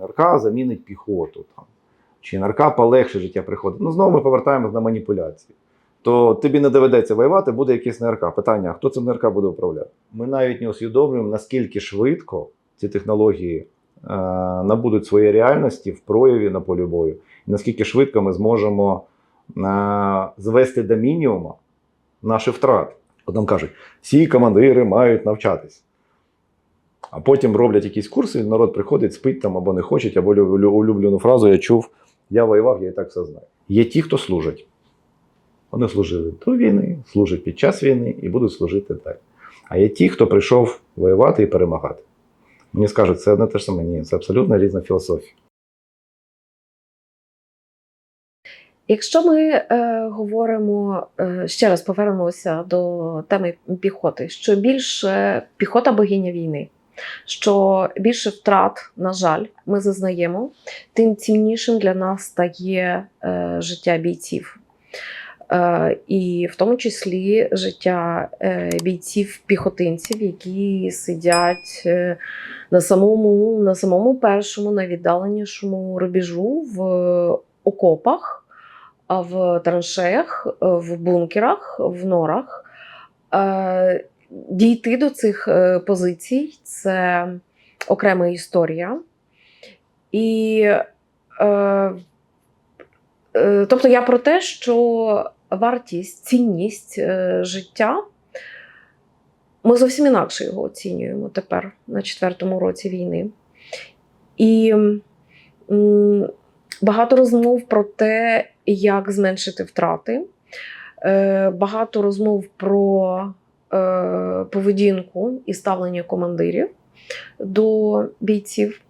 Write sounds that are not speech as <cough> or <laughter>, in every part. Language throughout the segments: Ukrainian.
НРК замінить піхоту там, чи НРК полегшить життя приходить. Ну, знову ми повертаємось на маніпуляції. То тобі не доведеться воювати, буде якийсь НРК. Питання: хто цим НРК буде управляти? Ми навіть не усвідомлюємо, наскільки швидко ці технології е, набудуть своєї реальності в прояві на полі бою, і наскільки швидко ми зможемо е, звести до мінімуму наші втрати. От кажуть, всі командири мають навчатись. А потім роблять якісь курси, народ приходить, спить там або не хочуть, або лю- лю- улюблену фразу я чув: я воював, я і так все знаю. Є ті, хто служать. Вони служили до війни, служать під час війни і будуть служити далі. А є ті, хто прийшов воювати і перемагати. Мені скажуть, це одне те ж саме. Ні, це абсолютно різна філософія. Якщо ми е, говоримо е, ще раз повернемося до теми піхоти, що більше піхота богиня війни, що більше втрат, на жаль, ми зазнаємо, тим ціннішим для нас стає е, життя бійців. Е, і в тому числі життя е, бійців-піхотинців, які сидять е, на самому, на самому першому, найвіддаленішому рубежу в окопах а в траншеях, е, в бункерах, в норах. Е, Дійти до цих е, позицій це окрема історія. І е, е, тобто я про те, що вартість, цінність е, життя. Ми зовсім інакше його оцінюємо тепер на четвертому році війни. І багато розмов про те, як зменшити втрати, багато розмов про поведінку і ставлення командирів до бійців.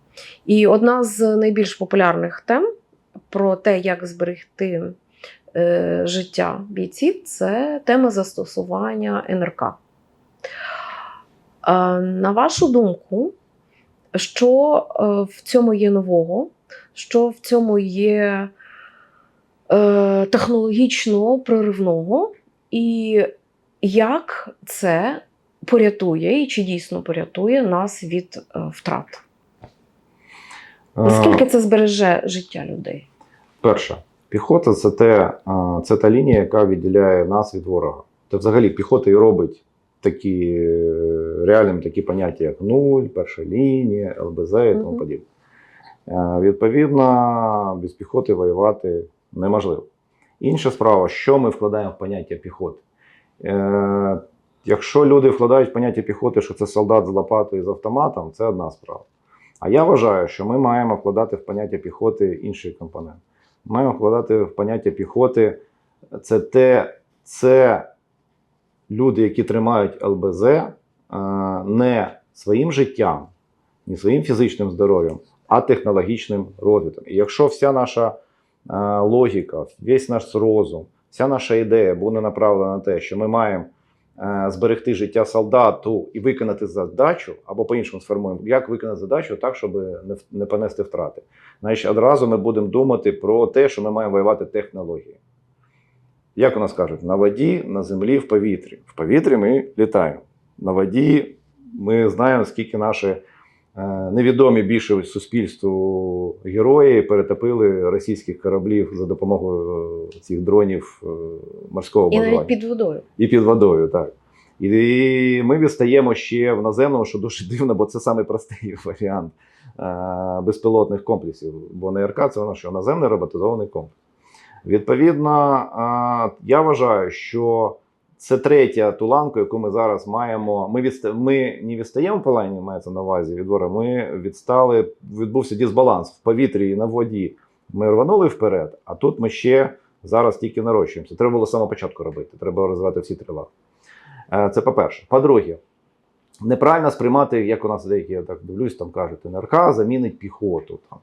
І одна з найбільш популярних тем про те, як зберегти е, життя бійців, це тема застосування НРК. Е, на вашу думку, що е, в цьому є нового, що в цьому є е, технологічно проривного, і як це порятує, і чи дійсно порятує нас від е, втрат? Наскільки це збереже життя людей? Перше, піхота це, те, це та лінія, яка відділяє нас від ворога. Це взагалі піхота і робить такі е, реальним такі поняття, як нуль, перша лінія, ЛБЗ і тому Мгм. подібне. Е, Відповідно, без піхоти воювати неможливо. Інша справа, що ми вкладаємо в поняття піхоти. Е, Якщо люди вкладають поняття піхоти, що це солдат з лопатою з автоматом, це одна справа. А я вважаю, що ми маємо вкладати в поняття піхоти інший компонент. Маємо вкладати в поняття піхоти. Це те, це люди, які тримають ЛБЗ е, не своїм життям, не своїм фізичним здоров'ям, а технологічним розвитком. І якщо вся наша е, логіка, весь наш розум, вся наша ідея буде направлена на те, що ми маємо е, зберегти життя солдату і виконати задачу, або по-іншому сформуємо, як виконати задачу так, щоб не, не понести втрати. Значить, одразу ми будемо думати про те, що ми маємо воювати технологією. Як у нас кажуть, на воді, на землі, в повітрі. В повітрі ми літаємо. На воді ми знаємо, скільки наші невідомі більше суспільству герої перетопили російських кораблів за допомогою е, цих дронів е, морського І навіть під водою. І під водою, так. І ми відстаємо ще в наземному, що дуже дивно, бо це самий простий <laughs> варіант е, безпілотних комплексів. Бо НРК це воно що наземний роботизований комплекс. Відповідно, е, я вважаю, що це третя туланка, яку ми зараз маємо. Ми відста... ми не відстаємо по лайні, мається на увазі від ворога. Ми відстали, відбувся дисбаланс в повітрі і на воді. Ми рванули вперед, а тут ми ще зараз тільки нарощуємося. Треба було самого початку робити. Треба розвивати всі три лапи. Е, Це по-перше. По-друге, неправильно сприймати, як у нас деякі, я так дивлюсь, там кажуть, НРК замінить піхоту. Там,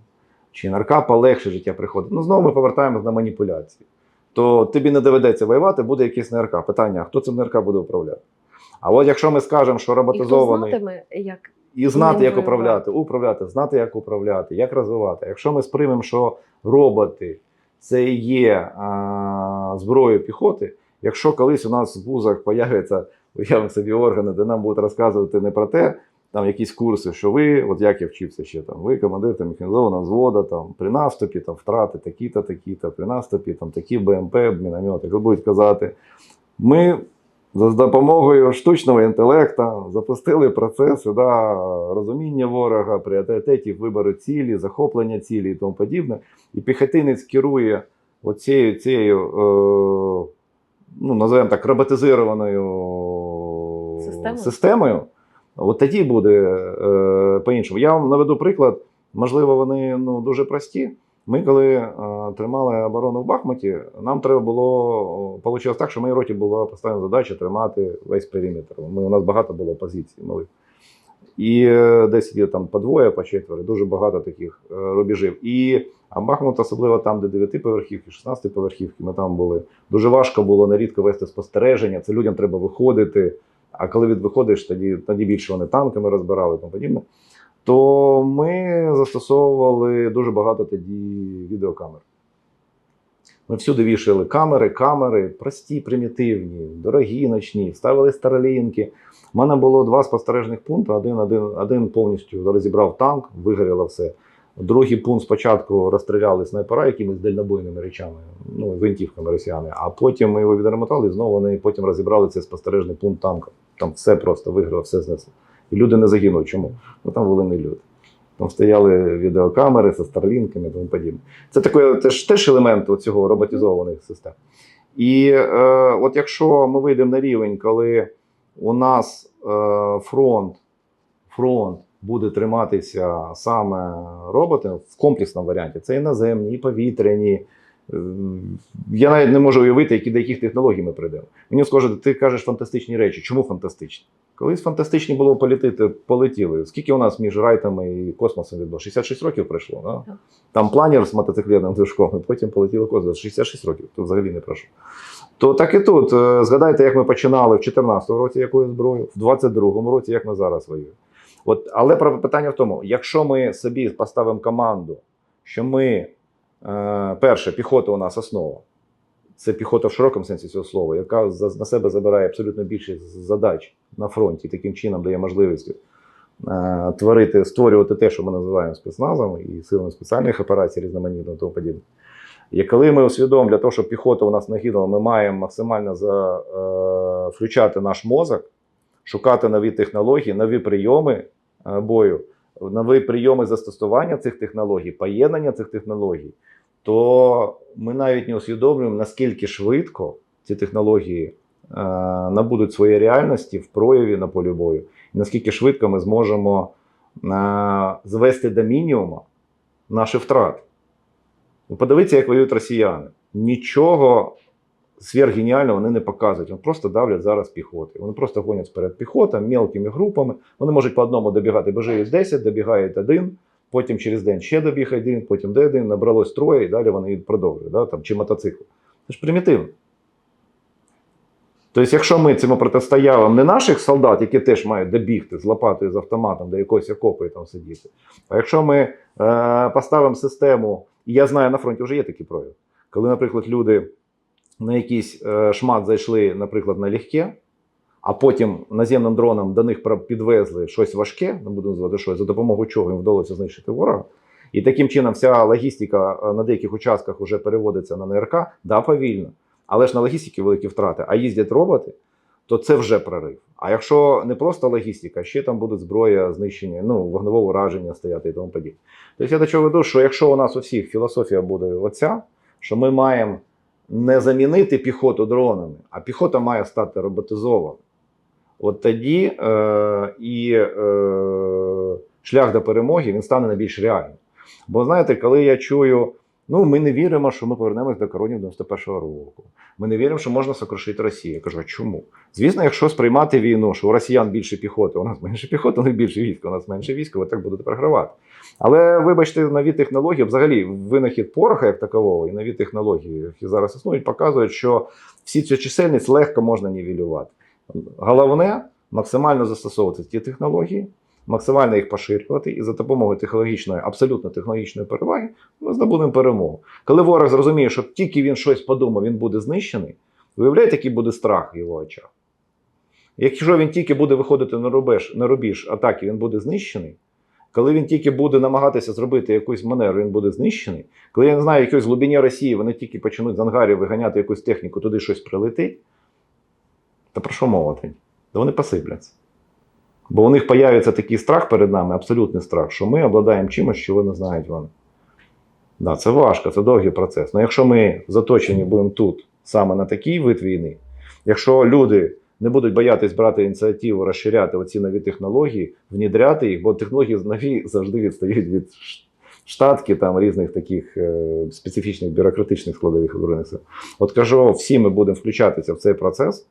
чи НРК полегшить життя приходить. Ну, знову ми повертаємось на маніпуляції. То тобі не доведеться воювати, буде якийсь НРК. Питання: хто цим НРК буде управляти? А от якщо ми скажемо, що І роботизований знатиме, як і знати, як управляти, управляти, знати, як управляти, як розвивати. Якщо ми сприймемо, що роботи це є а, зброєю піхоти, якщо колись у нас в вузах появляться уявимо собі органи, де нам будуть розказувати не про те, там якісь курси, що ви, от як я вчився ще там, ви командир там, механізованого взводу, там, при наступі там, втрати такі-то, такі-то, при наступі там, такі БМП, міномети, як будуть казати. Ми за допомогою штучного інтелекту запустили процеси да, розуміння ворога, пріоритетів вибору цілі, захоплення цілі і тому подібне. І піхотинець керує оцією цією, е, ну, називаємо так, роботизованою Системою. системою. От тоді буде е, по-іншому. Я вам наведу приклад, можливо, вони ну, дуже прості. Ми, коли е, тримали оборону в Бахмуті, нам треба було. Получилось так, що моїй роті була поставлена задача тримати весь периметр. Ми, у нас багато було позицій малих. І е, десь є там по двоє, по четверо, дуже багато таких е, рубежів. І а Бахмут, особливо там, де 9 поверхівки, 16 поверхівки, ми там були. Дуже важко було нерідко вести спостереження. Це людям треба виходити. А коли виходиш, тоді, тоді більше вони танками розбирали і тому подібне. То ми застосовували дуже багато тоді відеокамер. Ми всюди вішали камери, камери, прості, примітивні, дорогі, ночні, ставили старолінки. У мене було два спостережних пункти. Один, один, один повністю розібрав танк, вигоріло все. Другий пункт спочатку розстріляли снайпера якимись дальнобойними речами, ну, гвинтівками росіяни, а потім ми його відремонтували і знову вони потім розібрали цей спостережний пункт танка. Там все просто виграло, все знесло. І люди не загинули. Чому? Ну там були не люди. Там стояли відеокамери зі старлінками і тому подібне. Це такий теж, теж елемент цього роботизованих систем. І е, от якщо ми вийдемо на рівень, коли у нас е, фронт, фронт буде триматися саме роботами в комплексному варіанті, це і наземні, і повітряні. Е, Я навіть не можу уявити, які, до яких технологій ми прийдемо. Мені скажуть, ти кажеш фантастичні речі. Чому фантастичні? Колись фантастичні було полетіти, полетіли. Скільки у нас між райтами і космосом відбуло? 66 років пройшло. Да? Там планер з мотоциклетним движком, і потім полетіло космос. 66 років, то взагалі не пройшло. То так і тут. Е, Згадайте, як ми починали в 2014 році якою зброєю, в 2022 році, як ми зараз воюємо. От, але питання в тому, якщо ми собі поставимо команду, що ми, е, перше, піхота у нас основа, це піхота в широкому сенсі цього слова, яка на себе забирає абсолютно більшість задач на фронті, таким чином дає можливість е, творити, створювати те, що ми називаємо спецназами і силами спеціальних операцій, різноманітно тому подібне. І коли ми усвідомимо для того, щоб піхота у нас не гинула, ми маємо максимально за, е, включати наш мозок, шукати нові технології, нові прийоми бою, нові прийоми застосування цих технологій, поєднання цих технологій, то ми навіть не усвідомлюємо, наскільки швидко ці технології е, набудуть своєї реальності в прояві на полі бою, і наскільки швидко ми зможемо е, звести до мінімуму наші втрати. Подивіться, як воюють росіяни. Нічого сверхгеніального вони не показують. Вони просто давлять зараз піхоти. Вони просто гонять вперед піхота мелкими групами. Вони можуть по одному добігати, бежить 10, добігає один, потім через день ще добіг один, потім де один, набралось троє, і далі вони продовжують, да, там, чи мотоцикл. Це ж примітивно. Тобто, якщо ми цим протистоявимо не наших солдат, які теж мають добігти з лопатою, з автоматом до якоїсь окопи там сидіти, а якщо ми е, поставимо систему, і я знаю, на фронті вже є такі прояви, коли, наприклад, люди на якийсь е, шмат зайшли, наприклад, на легке, а потім наземним дроном до них підвезли щось важке, не буду називати що, за допомогою чого їм вдалося знищити ворога. І таким чином вся логістика е, на деяких участках вже переводиться на НРК, да, повільно. Але ж на логістиці великі втрати, а їздять роботи, то це вже прорив. А якщо не просто логістика, ще там буде зброя знищення, ну, вогневого ураження стояти і тому подібне. Тобто я до чого веду, що якщо у нас у всіх філософія буде оця, що ми маємо не замінити піхоту дронами, а піхота має стати роботизована. От тоді е, і е, шлях до перемоги він стане найбільш реальним. Бо знаєте, коли я чую, ну ми не віримо, що ми повернемось до коронів 91-го року. Ми не віримо, що можна сокрушити Росію. Я кажу, а чому? Звісно, якщо сприймати війну, що у росіян більше піхоти, у нас менше піхоти, у них більше війська, у нас менше війська, ви так будете програвати. Але вибачте, нові технології, взагалі, винахід пороха як такового, і нові технології, які зараз існують, показують, що всі цю чисельність легко можна нівелювати. Головне максимально застосовувати ті технології, максимально їх поширювати, і за допомогою технологічної, абсолютно технологічної переваги ми здобудемо перемогу. Коли ворог зрозуміє, що тільки він щось подумав, він буде знищений, виявляєте, який буде страх в його очах. Якщо він тільки буде виходити на рубеж, на рубіж атаки, він буде знищений. Коли він тільки буде намагатися зробити якусь манеру, він буде знищений. Коли я не знаю, в глибині Росії вони тільки почнуть з ангарів виганяти якусь техніку, туди щось прилетить. Та про що мова тоді? Вони посипляться. Бо у них появиться такий страх перед нами, абсолютний страх, що ми обладаємо чимось, що ви не знають вони. Да, це важко, це довгий процес. Але якщо ми заточені будемо тут, саме на такий вид війни, якщо люди не будуть боятись брати ініціативу, розширяти оці нові технології, внідряти їх, бо технології нові завжди відстають від штатки там різних таких е, специфічних бюрократичних складових збройних сил. От кажу, всі ми будемо включатися в цей процес.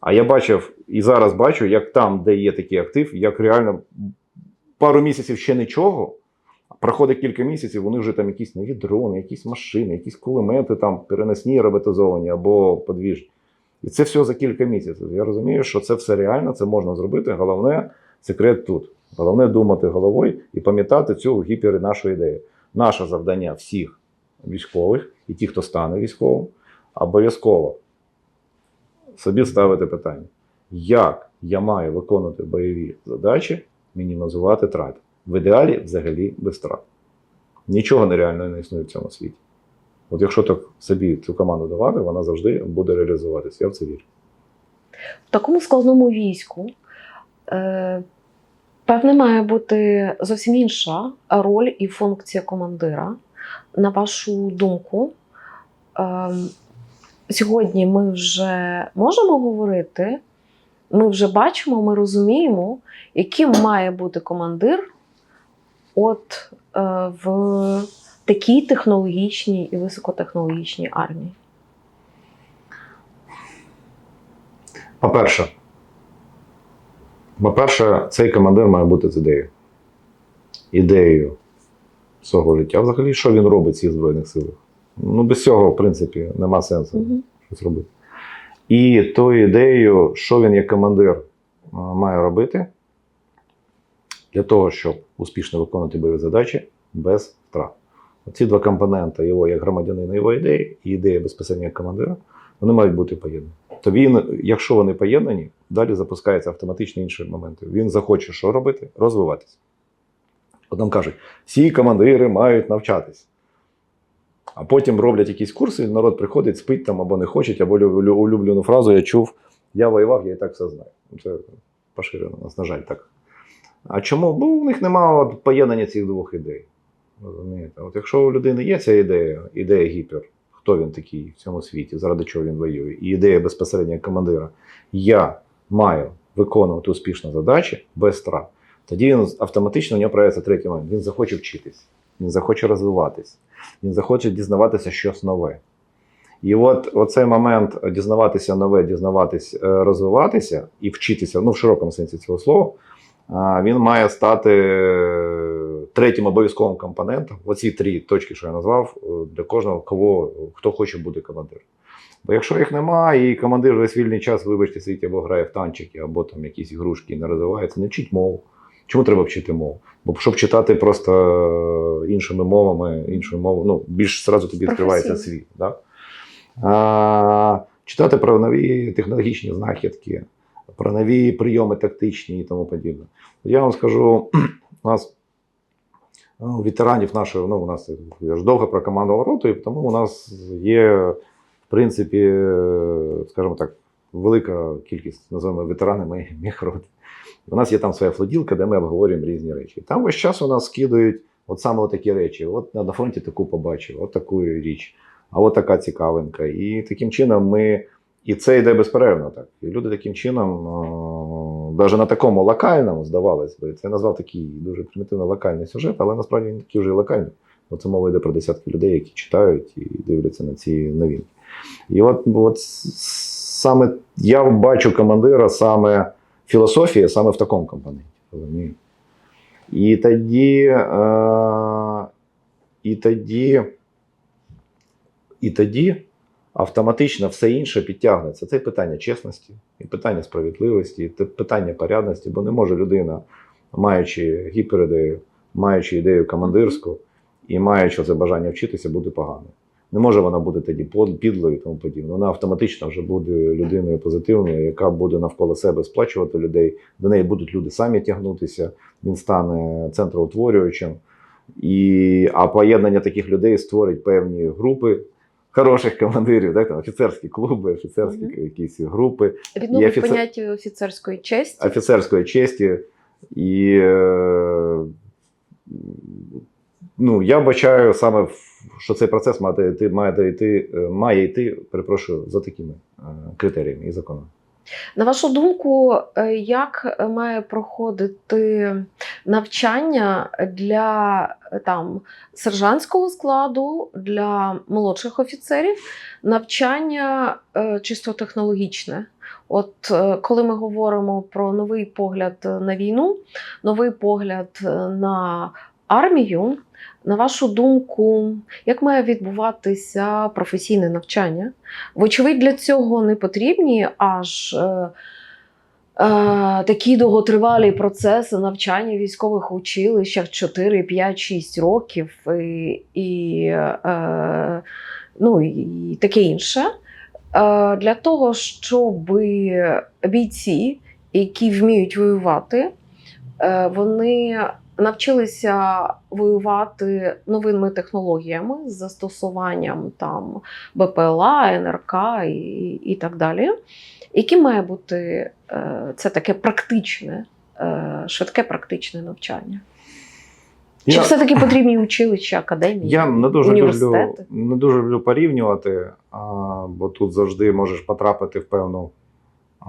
А я бачив і зараз бачу, як там, де є такий актив, як реально пару місяців ще нічого. Проходить кілька місяців, вони вже там якісь нові дрони, якісь машини, якісь кулемети там переносні роботизовані або подвіжні. І це все за кілька місяців. Я розумію, що це все реально, це можна зробити. Головне, секрет тут. Головне думати головою і пам'ятати цю гіпер нашу ідею. Наше завдання всіх військових і ті, хто стане військовим, обов'язково собі ставити питання, як я маю виконувати бойові задачі, мінімізувати трати. В ідеалі взагалі без втрат. Нічого нереального не існує в цьому світі. От якщо так собі цю команду давати, вона завжди буде реалізуватися. Я в це вірю. В такому складному війську е, певне має бути зовсім інша роль і функція командира. На вашу думку, е, сьогодні ми вже можемо говорити, ми вже бачимо, ми розуміємо, яким має бути командир от е, в такій технологічній і високотехнологічній армії. По-перше, по-перше, цей командир має бути з ідеєю. Ідеєю свого життя. Взагалі, що він робить в цих Збройних силах? Ну, без цього, в принципі, нема сенсу Мгм. щось робити. І тою ідеєю, що він як командир має робити для того, щоб успішно виконувати бойові задачі без втрат. Ці два компоненти його як громадянина, його ідеї і ідея безпосередньо як командира, вони мають бути поєднані. То він, якщо вони поєднані, далі запускаються автоматично інші моменти. Він захоче що робити? Розвиватися. От нам кажуть, всі командири мають навчатись. А потім роблять якісь курси, народ приходить, спить там або не хочуть, або лю- лю- улюблену фразу я чув: я воював, я і так все знаю. Це поширено нас, на жаль, так. А чому? Бо у них немає поєднання цих двох ідей. Розумієте? От якщо у людини є ця ідея, ідея гіпер, хто він такий в цьому світі, заради чого він воює, і ідея безпосередньо командира, я маю виконувати успішно задачі без втрат, тоді він автоматично у нього проявиться третій момент. Він захоче вчитись, він захоче розвиватись, він захоче дізнаватися щось нове. І от оцей момент дізнаватися нове, дізнаватись, е, розвиватися і вчитися, ну в широкому сенсі цього слова, він має стати е, третім обов'язковим компонентом. Оці три точки, що я назвав, е, для кожного, кого, хто хоче бути командиром. Бо якщо їх немає, і командир весь вільний час, вибачте, сидить або грає в танчики, або там якісь ігрушки і не розвивається, не вчить мову. Чому треба вчити мову? Бо щоб читати просто е, іншими мовами, іншою мовою, ну, більш зразу тобі відкривається світ. Да? А, читати про нові технологічні знахідки, про нові прийоми тактичні і тому подібне. Я вам скажу, <clears throat> у нас ну, ветеранів нашої, ну, у нас я ж довго прокомандував роту, і тому у нас є, в принципі, е, скажімо так, велика кількість, називаємо ветерани моєї міхроти. У нас є там своя флоділка, де ми обговорюємо різні речі. Там весь час у нас скидують от саме такі речі. От на фронті таку побачив, от таку річ, а от така цікавинка. І таким чином ми. І це йде безперервно так. І люди таким чином, навіть на такому локальному, здавалось би, це я назвав такий дуже примітивно локальний сюжет, але насправді він такий вже і локальний. Бо це мова йде про десятки людей, які читають і дивляться на ці новинки. І от, от саме я бачу командира саме філософія саме в такому компоненті. І тоді, е, і тоді, і тоді автоматично все інше підтягнеться. Це питання чесності, і питання справедливості, і питання порядності, бо не може людина, маючи гіперідею, маючи ідею командирську і маючи це бажання вчитися, бути поганим. Не може вона бути тоді підлою і тому подібне. Вона автоматично вже буде людиною позитивною, яка буде навколо себе сплачувати людей. До неї будуть люди самі тягнутися. Він стане центроутворюючим. І, а поєднання таких людей створить певні групи хороших командирів, так, там, офіцерські клуби, офіцерські Мгм. якісь групи Відновить офіцер- поняття офіцерської честі. офіцерської честі. І е, ну, я бачаю саме, що цей процес має йти, має йти, е, має йти перепрошую, за такими е, критеріями і законами. На вашу думку, е, як має проходити навчання для там сержантського складу, для молодших офіцерів, навчання чисто технологічне? От коли ми говоримо про новий погляд на війну, новий погляд на армію, на вашу думку, як має відбуватися професійне навчання? Вочевидь, для цього не потрібні аж е, е, такі довготривалі процеси навчання військових училищах 4, 5, 6 років і, і, е, ну, і таке інше. Е, для того, щоб бійці, які вміють воювати, вони навчилися воювати новими технологіями з застосуванням там БПЛА, НРК і, і так далі. Яким має бути е, це таке практичне, е, швидке практичне навчання? Чи Я, все-таки потрібні училища, академії? я не дуже люблю, не дуже люблю порівнювати, а, бо тут завжди можеш потрапити в певну а,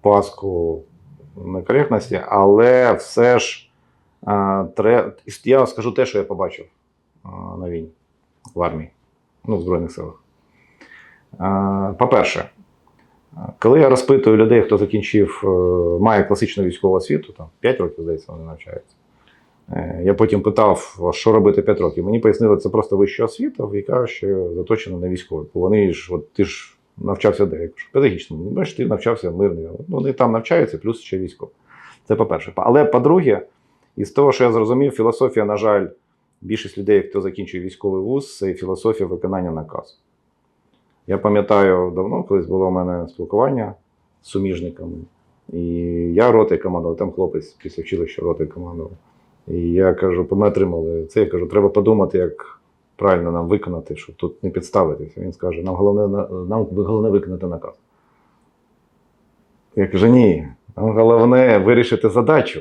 паску некоректності, але все ж тре, я скажу те, що я побачив на війні в армії, ну, в Збройних силах. По-перше, коли я розпитую людей, хто закінчив, е, має класичну військову освіту, там 5 років, здається, вони навчаються. Е, Я потім питав, що робити 5 років. Мені пояснили, це просто вища освіта, яка ще заточена на військові. Бо вони ж, от ти ж навчався де? Я кажу, педагогічному. Ну, ти навчався мирний. Вони там навчаються, плюс ще військові. Це по-перше. Але по-друге, із того, що я зрозумів, філософія, на жаль, більшість людей, хто закінчує військовий вуз, це філософія виконання наказу. Я пам'ятаю давно, колись було у мене спілкування з суміжниками. І я роти командував, там хлопець після училища роти командував. І я кажу, ми отримали це. Я кажу, треба подумати, як правильно нам виконати, щоб тут не підставитися. Він скаже, нам головне, нам головне виконати наказ. Я кажу, ні, нам головне вирішити задачу.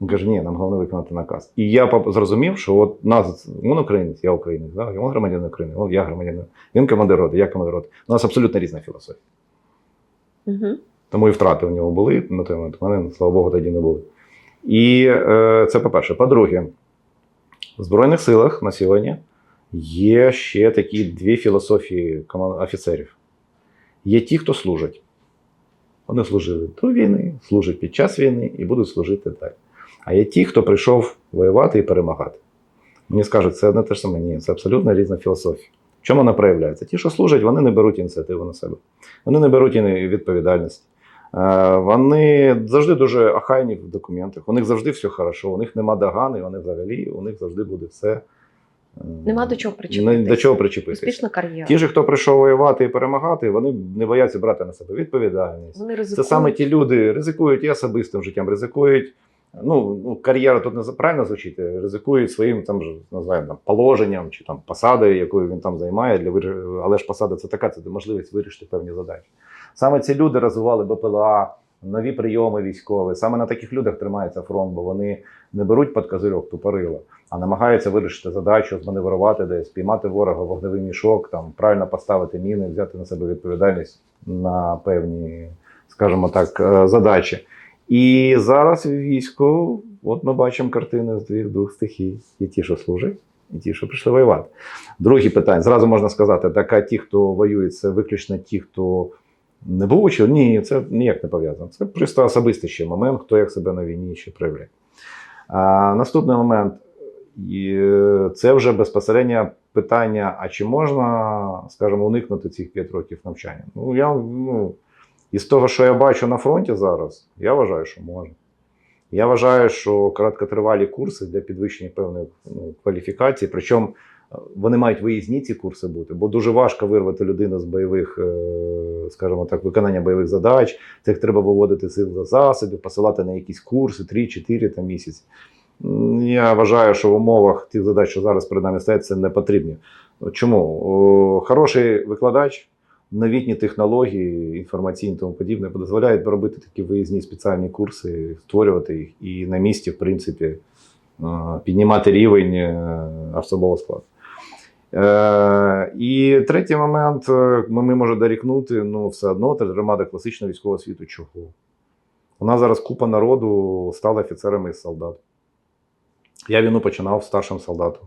Він каже, ні, нам головне виконати наказ. І я зрозумів, що от нас, він українець, я українець, да? він громадянин України, он я громадянин. Він командир роти, я командир роти. У нас абсолютно різна філософія. Угу. Тому і втрати у нього були на той момент. У мене, слава Богу, тоді не були. І е, це по-перше. По-друге, в Збройних силах на сьогодні є ще такі дві філософії офіцерів. Є ті, хто служать. Вони служили до війни, служать під час війни і будуть служити далі. А є ті, хто прийшов воювати і перемагати. Мені скажуть, це одне те ж саме. Ні, це абсолютно різна філософія. В чому вона проявляється? Ті, що служать, вони не беруть ініціативу на себе. Вони не беруть відповідальність. Е, Вони завжди дуже охайні в документах. У них завжди все хорошо, у них нема догани, вони взагалі, у них завжди буде все. Нема до чого не- причепитися. До чого причепитися. Успішна кар'єра. Ті ж, хто прийшов воювати і перемагати, вони не бояться брати на себе відповідальність. Вони ризикують. Це саме ті люди ризикують і особистим життям, ризикують. Ну, ну, кар'єра тут не правильно звучить, ризикують своїм там ж називаємо там положенням чи там посадою, якою він там займає для вир- але ж посада це така, це можливість вирішити певні задачі. Саме ці люди розвивали БПЛА, нові прийоми військові. Саме на таких людях тримається фронт, бо вони не беруть під козирьок тупорило, а намагаються вирішити задачу, зманеврувати десь, піймати ворога, вогневий мішок, там правильно поставити міни, взяти на себе відповідальність на певні, скажімо так, е, задачі. І зараз в війську, от ми бачимо картини з двох, двох стихій: і ті, що служать, і ті, що прийшли воювати. Друге питання. Зразу можна сказати, так а ті, хто воює, це виключно ті, хто не був учив. Ні, це ніяк не пов'язано. Це просто особистий ще момент, хто як себе на війні ще проявляє. А, наступний момент. Е, це вже безпосередньо питання: а чи можна, скажімо, уникнути цих 5 років навчання? Ну, я, ну, із того, що я бачу на фронті зараз, я вважаю, що можна. Я вважаю, що короткотривалі курси для підвищення певної ну, кваліфікації, причому вони мають виїзні ці курси бути, бо дуже важко вирвати людину з бойових, е, скажімо так, виконання бойових задач. Цих треба виводити сил за засобів, посилати на якісь курси 3-4 там, місяці. Я вважаю, що в умовах тих задач, що зараз перед нами стоять, це не потрібно. Чому? Хороший викладач, новітні технології, інформаційні тому подібне, дозволяють робити такі виїзні спеціальні курси, створювати їх і на місці, в принципі, е, піднімати рівень е, особового складу. Е, і третій момент, е, ми, можемо дорікнути, ну все одно це громада класичного військового світу. Чого? У нас зараз купа народу стала офіцерами і солдат. Я війну починав старшим солдатом.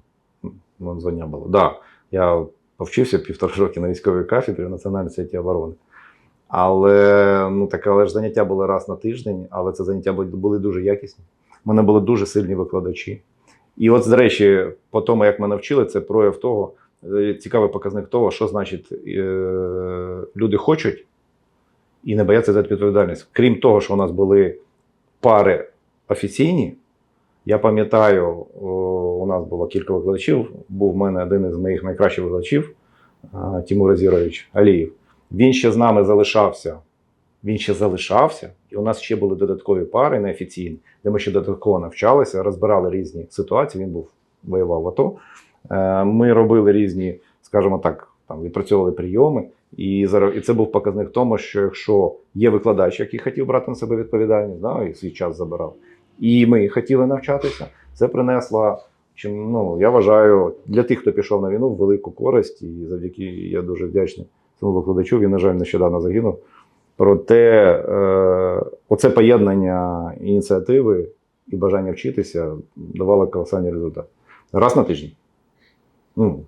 Ну, звання було. Да, я повчився півтора роки на військовій кафедрі в Національній світі оборони. Але ну, але ж заняття були раз на тиждень, але це заняття були, були дуже якісні. У мене були дуже сильні викладачі. І от, до речі, по тому, як ми навчили, це прояв того, е, цікавий показник того, що значить е, люди хочуть і не бояться взяти відповідальність. Крім того, що у нас були пари офіційні, я пам'ятаю, у нас було кілька викладачів. Був в мене один із моїх найкращих викладачів Тимур Азірович Алієв. Він ще з нами залишався. Він ще залишався, і у нас ще були додаткові пари неофіційні, де ми ще додатково навчалися, розбирали різні ситуації. Він був воював в АТО. Е, Ми робили різні, скажімо так, там відпрацьовували прийоми. І і це був показник тому, що якщо є викладач, який хотів брати на себе відповідальність, да, і свій час забирав, і ми хотіли навчатися, це принесло. Чим ну я вважаю для тих, хто пішов на війну, велику користь, і завдяки я дуже вдячний цьому викладачу. Він, на жаль, нещодавно загинув. Проте е, оце поєднання ініціативи і бажання вчитися давало колосальний результат. Раз на тиждень. Ну,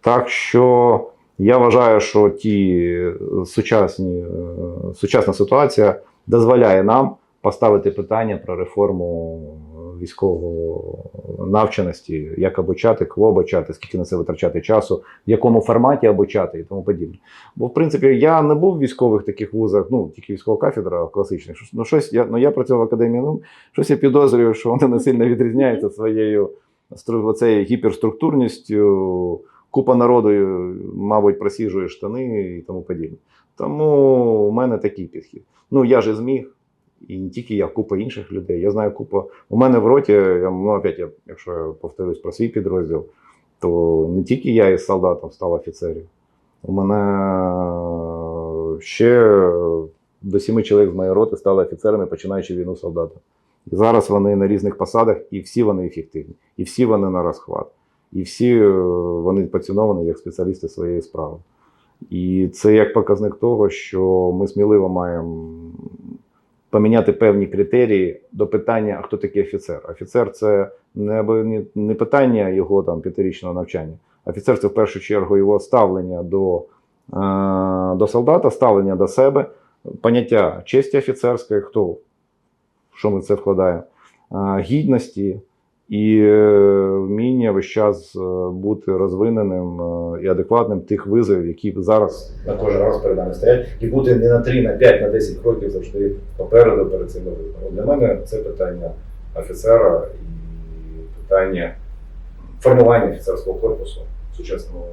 так що я вважаю, що ті сучасні, е, сучасна ситуація дозволяє нам поставити питання про реформу військового навченості, як обучати, кого обучати, скільки на це витрачати часу, в якому форматі обучати і тому подібне. Бо, в принципі, я не був в військових таких вузах, ну тільки військова кафедра класичних. Ну, щось я, ну, я працював в академії, ну щось я підозрюю, що вони не сильно відрізняються своєю оцею гіперструктурністю. Купа народу, мабуть, просіжує штани і тому подібне. Тому у мене такий підхід. Ну, я же зміг, і не тільки я, купа інших людей. Я знаю купа. У мене в роті, я, ну, опять, я, якщо я повторюсь про свій підрозділ, то не тільки я із солдатом став офіцером. У мене ще до сіми чоловік з моєї роти стали офіцерами, починаючи війну солдата. І зараз вони на різних посадах, і всі вони ефективні, і всі вони на розхват, і всі е, вони поціновані як спеціалісти своєї справи. І це як показник того, що ми сміливо маємо поміняти певні критерії до питання, а хто такий офіцер. Офіцер це не, не, питання його там п'ятирічного навчання. Офіцер це в першу чергу його ставлення до, е, до солдата, ставлення до себе, поняття честі офіцерської, хто, що ми це вкладаємо, е, гідності і е, вміння весь час е, бути розвиненим е, і адекватним тих визовів, які зараз на кожен раз перед нами стоять, і бути не на 3, на 5, на 10 кроків завжди попереду перед цими визовами. Для мене це питання офіцера і питання формування офіцерського корпусу в сучасному.